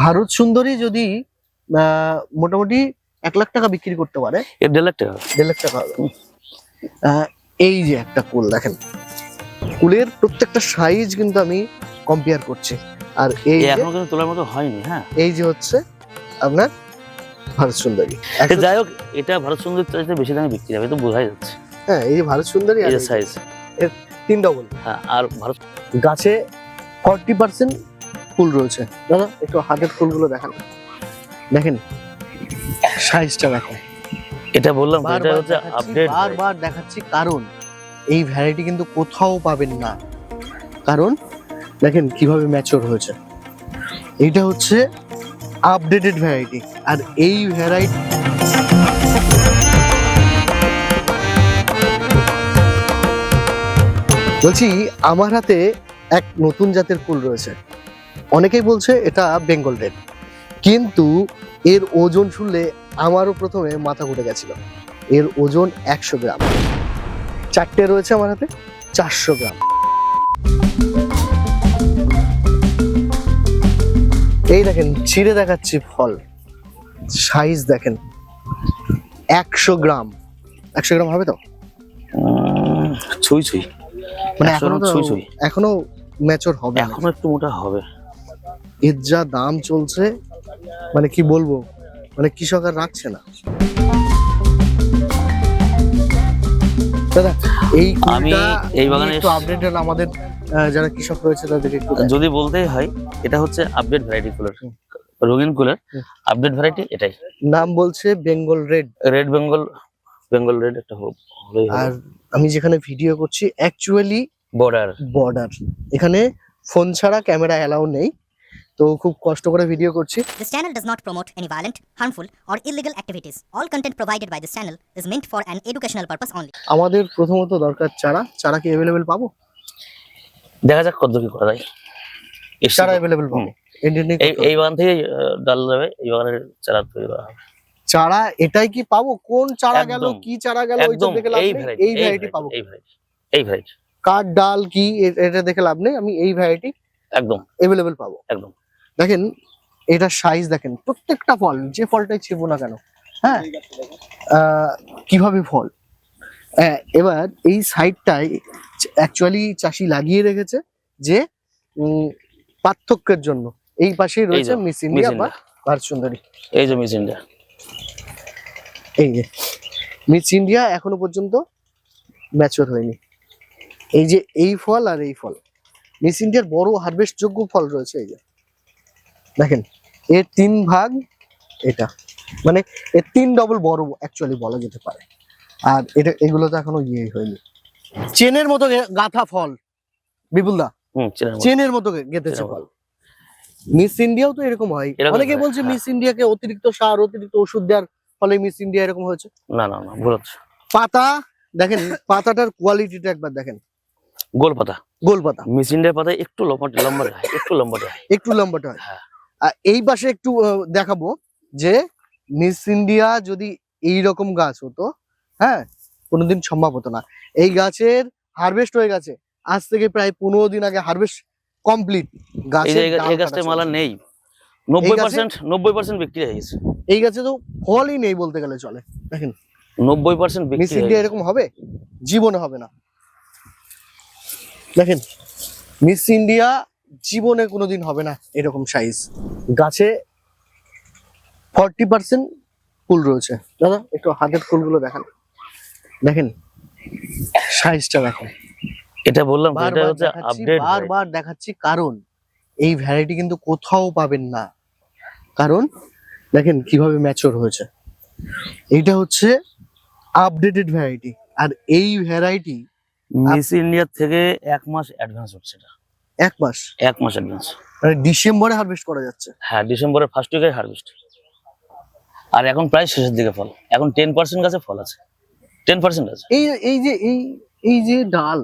ভারত সুন্দরী যদি মোটামুটি এক লাখ টাকা বিক্রি করতে পারে এর দেড় লাখ টাকা। দেড় লাখ টাকা হবে। এই যে একটা কুল দেখেন। কুলের প্রত্যেকটা সাইজ কিন্তু আমি কম্পেয়ার করছি। আর এই এখনও কিন্তু তোলার মতো হয়নি হ্যাঁ। এই যে হচ্ছে আপনার ভারত সুন্দরী। যাই হোক এটা ভারত সুন্দর চাইতে বেশি দামে বিক্রি হবে তো বোঝাই যাচ্ছে। হ্যাঁ এই যে ভারত সুন্দরী যে সাইজ তিন ডবল হ্যাঁ আর ভারত গাছে ফর্টি পার্সেন্ট ফুল রয়েছে। দাদা একটু হাতের ফুলগুলো দেখান। দেখেন সাইজটা দেখেন। এটা বললাম এটা হচ্ছে আপডেট বারবার দেখাচ্ছি কারণ এই ভ্যারাইটি কিন্তু কোথাও পাবেন না। কারণ দেখেন কীভাবে ম্যাচিওর হয়েছে। এইটা হচ্ছে আপডেটেড ভ্যারাইটি আর এই ভ্যারাইটি বলছি আমার হাতে এক নতুন জাতের ফুল রয়েছে। অনেকেই বলছে এটা বেঙ্গল রেড। কিন্তু এর ওজন শুনলে আমারও প্রথমে মাথা ঘুরে গেছিল। এর ওজন একশো গ্রাম। চারটে রয়েছে আমার হাতে চারশো গ্রাম। এই দেখেন ছিঁড়ে দেখাচ্ছি ফল। সাইজ দেখেন একশো গ্রাম। একশো গ্রাম হবে তো? ছুঁই ছুঁই। মানে 100 এখনও ছুঁই ছুঁই। এখনও ম্যাচর হবে। এখনও একটু মোটা হবে। এর যা দাম চলছে মানে কি বলব মানে কৃষক আর রাখছে না। দাদা এই আমি এই বাগানে একটু আপডেটেড আমাদের যারা কৃষক রয়েছে তাদেরকে যদি বলতেই হয় এটা হচ্ছে আপডেট ভ্যারাইটি কুলার রঙিন কুলার আপডেট ভ্যারাইটি এটাই। নাম বলছে Bengal red red Bengal Bengal red একটা হোক আর আমি যেখানে ভিডিও করছি অ্যাকচুয়ালি বর্ডার বর্ডার এখানে ফোন ছাড়া ক্যামেরা অ্যালাউ নেই। তো খুব কষ্ট করে ভিডিও করছি। This channel does not promote any violent, harmful, or illegal activities. All content provided by this channel is meant for an educational purpose only. আমাদের প্রথমত দরকার চারা। চারা কি অ্যাভেলেবেল পাবো? দেখা যাক কত কি করা যায়। এসছে চারা তো। অ্যাভেলেবেল পাবো। ইন্ডিয়ান এই এই বাগান থেকে ডাল যাবে এই বাগানের চারা তৈরি করা হবে। চারা এটাই কি পাবো? কোন চারা গেল? একদম। কি চারা গেল? ওইটা একদম। দেখে লাভ এই নেই? ভ্যারাইটি এই ভ্যারাইটি পাবো। এই ভ্যারাইটি এই ভ্যারাইটি কার ডাল কি? এ- এটা দেখে লাভ নেই? আমি এই ভ্যারাইটি একদম। অ্যাভেলেবেল পাবো। একদম। দেখেন এটা সাইজ দেখেন প্রত্যেকটা ফল যে ফলটাই ছিবো না কেন হ্যাঁ? আহ, কীভাবে ফল? হ্যাঁ, এবার এই সাইডটাই অ্যাকচুয়ালি চাষি লাগিয়ে রেখেছে যে উম, পার্থক্যের জন্য। এই পাশেই রয়েছে মিস ইন্ডিয়া বা। ভারত সুন্দরী। এই যে মিস ইন্ডিয়া এই যে মিস ইন্ডিয়া এখনও পর্যন্ত ম্যাচিওর হয়নি। এই যে এই ফল আর এই ফল। মিস ইন্ডিয়ার বড় হারভেস্ট যোগ্য ফল রয়েছে এই যে। দেখেন এর তিন ভাগ এটা। মানে এর তিন ডবল বড় অ্যাকচুয়ালি বলা যেতে পারে। আর এটা এগুলো তো এখনও ইয়ে হয়নি। চেনের মতো গাঁথা ফল। বিপুলদা চেনের মতো। গেঁথেছে ফল। মিস ইন্ডিয়াও তো এরকম হয়। অনেকে বলছে হ্যাঁ। মিস ইন্ডিয়াকে অতিরিক্ত সার অতিরিক্ত ওষুধ দেওয়ার ফলে মিস ইন্ডিয়া এরকম হয়েছে। না না না ভুল পাতা দেখেন পাতাটার কোয়ালিটিটা একবার দেখেন। গোল পাতা গোল পাতা ইন্ডিয়ার পাতা একটু লম্বা লম্বা হয় একটু লম্বা হয়। একটু লম্বাটা হয়। হ্যাঁ। আর এই পাশে একটু দেখাবো যে মিস ইন্ডিয়া যদি এই রকম গাছ হতো হ্যাঁ কোনোদিন সম্ভব হতো না। এই গাছের হারভেস্ট হয়ে গেছে। আজ থেকে প্রায় পনেরো দিন আগে হারভেস্ট কমপ্লিট। এই গাছটা মালা নেই। নব্বই পার্সেন্ট নব্বই পার্সেন্ট বিক্রি হয়ে গেছে। এই গাছে তো ফলই নেই বলতে গেলে চলে। দেখেন। নব্বই পার্সেন্ট মিস ইন্ডিয়া এরকম হবে? জীবনে হবে না। দেখেন মিস ইন্ডিয়া জীবনে কোনোদিন হবে না এরকম সাইজ গাছে ফর্টি পার্সেন্ট ফুল রয়েছে। দাদা একটু হাতের ফুলগুলো দেখান। দেখেন সাইজটা দেখেন এটা বললাম এটা বারবার হচ্ছে দেখাচ্ছি আপডেট বারবার দেখাচ্ছি কারণ এই ভ্যারাইটি কিন্তু কোথাও পাবেন না। কারণ দেখেন কীভাবে ম্যাচিওর হয়েছে। এইটা হচ্ছে আপডেটেড ভ্যারাইটি আর এই ভ্যারাইটি মিস ইন্ডিয়ার থেকে এক মাস অ্যাডভান্স হচ্ছে এটা। এক মাস? এক মাস অ্যাডভান্স মানে ডিসেম্বরে হারভেস্ট করা যাচ্ছে? হ্যাঁ ডিসেম্বরের ফার্স্ট উইকে হারভেস্ট আর এখন প্রায় শেষের দিকে ফল। এখন টেন পার্সেন্ট গাছে ফল আছে। টেন পার্সেন্ট আছে। এই এই যে এই এই যে ডাল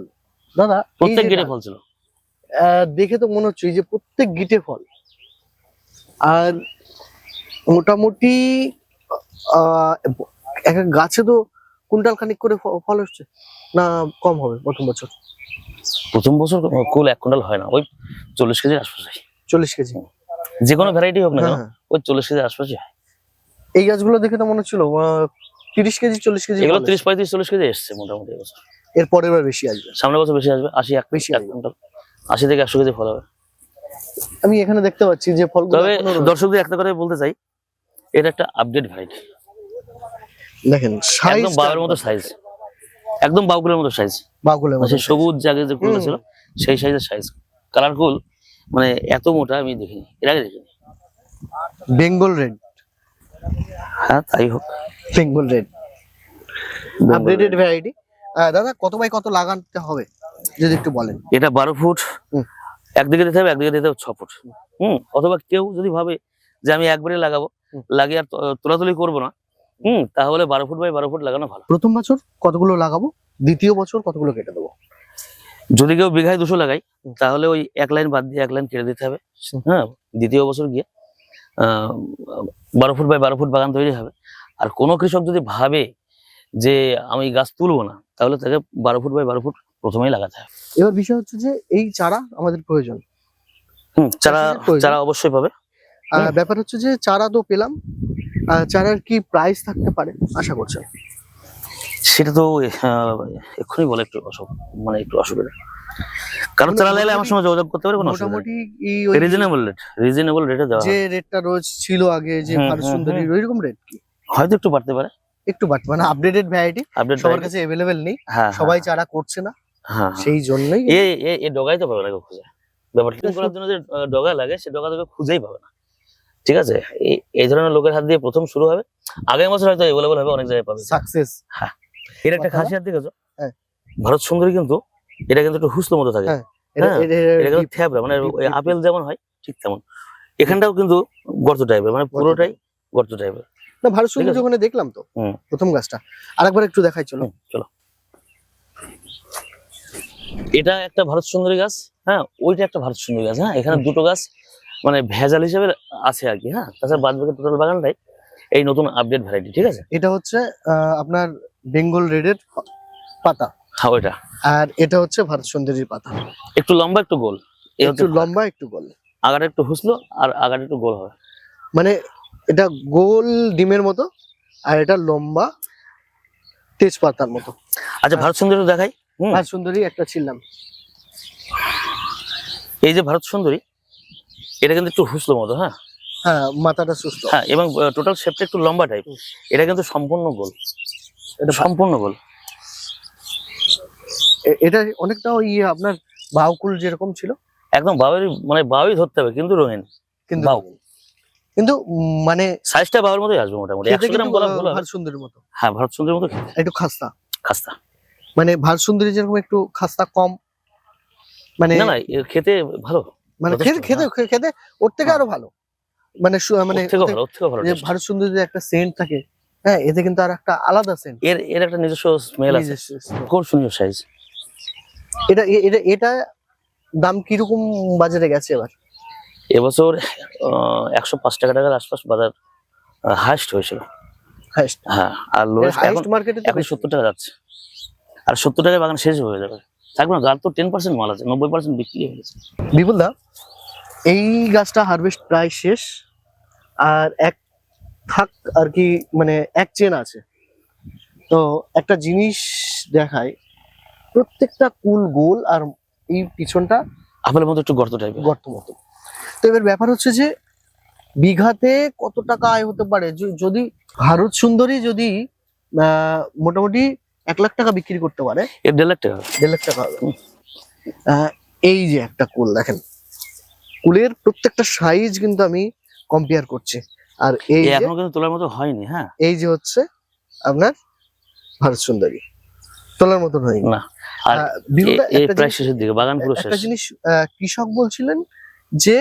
দাদা প্রত্যেক গেটে ফল ছিল। দেখে তো মনে হচ্ছে এই যে প্রত্যেক গিটে ফল। আর মোটামুটি এক গাছে তো কুইন্টাল খানিক করে ফল হচ্ছে না কম হবে প্রথম বছর? প্রথম বছর কুল এক কুইন্টাল হয় না ওই চল্লিশ কেজির আশপাশে। চল্লিশ কেজি? যে কোনো ভ্যারাইটি হোক না হ্যাঁ, ওই চল্লিশ কেজি আশপাশে হয়। এই গাছগুলো দেখে তো মনে হচ্ছিল তিরিশ কেজি চল্লিশ কেজি এগুলো তিরিশ পঁয়ত্রিশ চল্লিশ কেজি এসছে মোটামুটি এবছর এর পরের বার বেশি আসবে। সামনের বছর বেশি আসবে আশি এক বেশি এক আসবে। কুইন্টাল। আশি থেকে একশো কেজি ফল হবে। আমি এখানে দেখতে পাচ্ছি যে ফলগুলো তবে দর্শকদের একটা করে বলতে চাই এটা একটা আপডেট ভ্যারাইটি দেখেন সাইজ একদম বাউের মতো সাইজ একদম বাউগুলোর মতো সাইজ বাগুলের মতো সবুজ জাগে যে হুম। ছিল সেই সাইজের সাইজ কালারফুল মানে এত মোটা আমি দেখিনি এর আগে দেখিনি। বেঙ্গল রেড। হ্যাঁ তাই হোক। বেঙ্গল রেড। আপডেটেড ভ্যারাইটি দাদা কত বাই কত লাগাতে হবে? যদি একটু বলেন। এটা বারো ফুট। একদিকে দিতে হবে একদিকে দিতে হবে ছ ফুট। হুম অথবা কেউ যদি ভাবে যে আমি একবারে লাগাবো লাগিয়ে আর তোলাতুলি করব না হুম। তাহলে বারো ফুট বাই বারো ফুট লাগানো ভালো। প্রথম বছর কতগুলো লাগাবো? দ্বিতীয় বছর কতগুলো কেটে দেবো? যদি কেউ বিঘায় দুশো লাগাই তাহলে ওই এক লাইন বাদ দিয়ে এক লাইন কেটে দিতে হবে। হ্যাঁ দ্বিতীয় বছর গিয়ে বারো ফুট বাই বারো ফুট বাগান তৈরি হবে। আর কোনো কৃষক যদি ভাবে যে আমি গাছ তুলবো না তাহলে তাকে বারো ফুট বাই বারো ফুট প্রথমেই লাগাতে হবে। এবার বিষয় হচ্ছে যে এই চারা আমাদের প্রয়োজন। হুম চারা চারা অবশ্যই পাবে। ব্যাপার হচ্ছে যে চারা তো পেলাম চারার কি প্রাইস থাকতে পারে? আশা করছেন। সেটা তো এক্ষুনি বলে একটু অসুখ মানে একটু অসুবিধা। কারণ চারা লাগলে আমার সঙ্গে যোগাযোগ করতে পারে কোনো মোটামুটি রিজনেবল রেট রিজনেবল রেটে দেওয়া যে রেটটা রোজ ছিল আগে যে ভারত সুন্দরী হুম। ওই রকম রেট কি? হয়তো একটু বাড়তে পারে। একটু বাট মানে আপডেটেড ভ্যারাইটি আপডেট সবার কাছে অ্যাভেলেবেল নেই হ্যাঁ সবাই চারা করছে না হ্যাঁ সেই জন্যই এ এ এ ডগাই তো পাবে না খুঁজে। ব্যাপারটা করার জন্য যে ডগা লাগে সে ডগা তোকে খুঁজেই পাবে না। ঠিক আছে? এই ধরনের লোকের হাত দিয়ে প্রথম শুরু হবে। আগামী বছর হয়তো হবে অনেক জায়গায় পাবে। সাকসেস হ্যাঁ। এর একটা? খাসিয়াত দেখেছ হ্যাঁ। ভারত সুন্দরী কিন্তু এটা কিন্তু একটু হুসলো মতো থাকে। হ্যাঁ, এটা হ্যাঁ, কিন্তু মানে আপেল যেমন হয় ঠিক তেমন। এখানটাও কিন্তু গর্ত টাইপের মানে পুরোটাই গর্ত টাইপের না ভারত সুন্দরী ওখানে দেখলাম তো। প্রথম গাছটা। আরেকবার একটু দেখাই চলো। চলো। এটা একটা ভারত সুন্দরী গাছ। হ্যাঁ ওইটা একটা ভারত সুন্দরী গাছ। হ্যাঁ এখানে দুটো গাছ। মানে ভেজাল হিসেবে আছে আর কি হ্যাঁ? তাছাড়া বাদ বাকি টোটাল বাগানটাই এই নতুন আপডেট ভ্যারাইটি ঠিক আছে? এটা হচ্ছে আপনার বেঙ্গল রেডের পাতা। হ্যাঁ ওইটা। আর এটা হচ্ছে ভারত সুন্দরীর পাতা। একটু লম্বা একটু গোল? একটু লম্বা একটু গোল। আগাটা একটু হুসলো আর আগাটা একটু গোল হবে মানে এটা গোল ডিমের মতো আর এটা লম্বা তেজপাতার মতো। আচ্ছা ভারত সুন্দরী দেখাই। ভারত সুন্দরী একটা ছিলাম। এই যে ভারত সুন্দরী এটা কিন্তু একটু হুসলো মতো হ্যাঁ? হ্যাঁ মাথাটা সুস্থ। হ্যাঁ এবং টোটাল শেপটা একটু লম্বা টাইপ এটা কিন্তু সম্পূর্ণ গোল। এটা সম্পূর্ণ গোল। এটা অনেকটা ওই আপনার বাউকুল যেরকম ছিল? একদম বাউয়ের মানে বাউই ধরতে হবে কিন্তু রঙিন। কিন্তু বাউ। কিন্তু মানে সাইজটা বাউয়ের মতোই আসবে মোটামুটি। একশো গ্রাম বলা ভুল ভারত সুন্দরীর মতো। হ্যাঁ ভারত সুন্দরীর মতো একটু খাস্তা। খাস্তা। মানে ভারত সুন্দরী যেরকম একটু খাস্তা কম। মানে না না খেতে ভালো। মানে খেতে খেতে খেতে ওর থেকে হ্যাঁ। আরও ভালো। মানে মানে ওর থেকেও যে ভারত একটা সেন্ট থাকে হ্যাঁ এতে কিন্তু আর একটা আলাদা সেন্ট এর এর একটা নিজস্ব স্মেল আছে। খুব সুন্দর সাইজ এটা এটা এটা দাম কীরকম বাজারে গেছে এবার? এবছর একশো পাঁচ টাকা টাকার আশপাশ বাজার হাইস্ট হয়েছিল। হাইস্ট হ্যাঁ আর লোয়েস্ট এখন মার্কেটে এখন সত্তর টাকা যাচ্ছে। আর সত্তর টাকায় বাগান শেষ হয়ে যাবে। থাকবে না গাছ তো টেন পার্সেন্ট মাল আছে নব্বই পার্সেন্ট বিক্রি হয়ে গেছে। বিপুল দা এই গাছটা হারভেস্ট প্রায় শেষ আর এক থাক আর কি মানে এক চেন আছে। তো একটা জিনিস দেখায় প্রত্যেকটা কুল গোল আর এই পিছনটা আপেলের মতো একটু গর্ত টাইপের গর্ত মতো। তো এবার ব্যাপার হচ্ছে যে বিঘাতে কত টাকা আয় হতে পারে? যদি ভারত সুন্দরী যদি মোটামুটি এক লাখ টাকা বিক্রি করতে পারে। এর দেড় লাখ টাকা। দেড় লাখ টাকা হবে। এই যে একটা কুল দেখেন। কুলের প্রত্যেকটা সাইজ কিন্তু আমি কম্পেয়ার করছি। আর এই এখনও কিন্তু তোলার মতো হয়নি হ্যাঁ। এই যে হচ্ছে আপনার ভারত সুন্দরী। তোলার মতন হয়নি। না আর প্রায় শেষের দিকে বাগান পুরো একটা জিনিস কৃষক বলছিলেন যে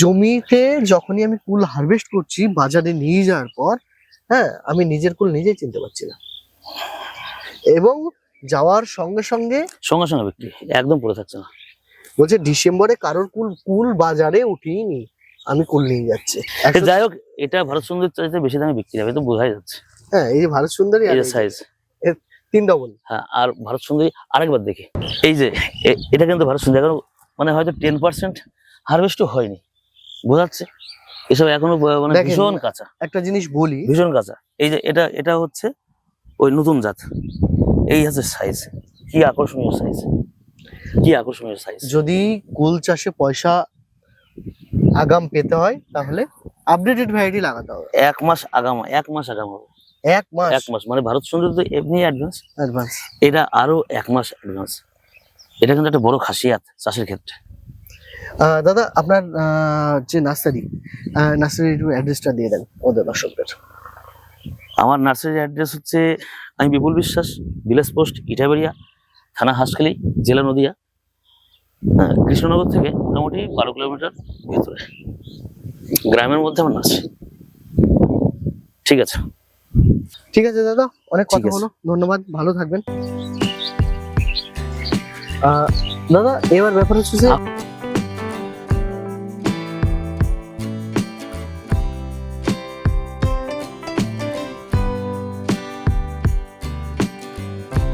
জমিতে যখনই আমি কুল হারভেস্ট করছি বাজারে নিয়ে যাওয়ার পর হ্যাঁ আমি নিজের কুল নিজেই চিনতে পারছি না। এবং যাওয়ার সঙ্গে সঙ্গে সঙ্গে সঙ্গে বিক্রি একদম পড়ে থাকছে না। বলছে ডিসেম্বরে কারোর কুল কুল বাজারে উঠিনি আমি কুল নিয়ে যাচ্ছে। যাই হোক এটা ভারত সুন্দর চাইতে বেশি দামে বিক্রি হবে তো বোঝাই যাচ্ছে। হ্যাঁ এই যে ভারত সুন্দরী সাইজ তিন ডবল হ্যাঁ আর ভারত সুন্দরী আরেকবার দেখি। এই যে এটা কিন্তু ভারত সুন্দরী এখন মানে হয়তো টেন পার্সেন্ট হারভেস্টও হয়নি। বোঝাচ্ছে? এসব এখনও মানে ভীষণ কাঁচা। একটা জিনিস বলি। ভীষণ কাঁচা। এই যে এটা এটা হচ্ছে ওই নতুন জাত। এই হচ্ছে সাইজ কি আকর্ষণীয় সাইজ কি আকর্ষণীয় সাইজ যদি কুল চাষে পয়সা আগাম পেতে হয় তাহলে আপডেটেড ভ্যারাইটি লাগাতে হবে। এক মাস আগাম এক মাস আগাম হবে। এক মাস? এক মাস। মানে ভারত সুন্দর তো এমনি অ্যাডভান্স অ্যাডভান্স এটা আরও এক মাস অ্যাডভান্স এটা কিন্তু একটা বড় খাসিয়াত চাষের ক্ষেত্রে। দাদা আপনার যে নার্সারি নার্সারির একটু অ্যাড্রেসটা দিয়ে দেন ওদের দর্শকদের। আমার নার্সারির অ্যাড্রেস হচ্ছে আমি বিপুল বিশ্বাস ভিলেজ পোস্ট ইটাবেরিয়া থানা হাসখালি জেলা নদিয়া হ্যাঁ, কৃষ্ণনগর থেকে মোটামুটি বারো কিলোমিটার ভিতরে। গ্রামের মধ্যে আমার নার্সারি। ঠিক আছে। ঠিক আছে দাদা অনেক কথা। হলো। ধন্যবাদ ভালো থাকবেন। দাদা এবার ব্যাপার হচ্ছে যে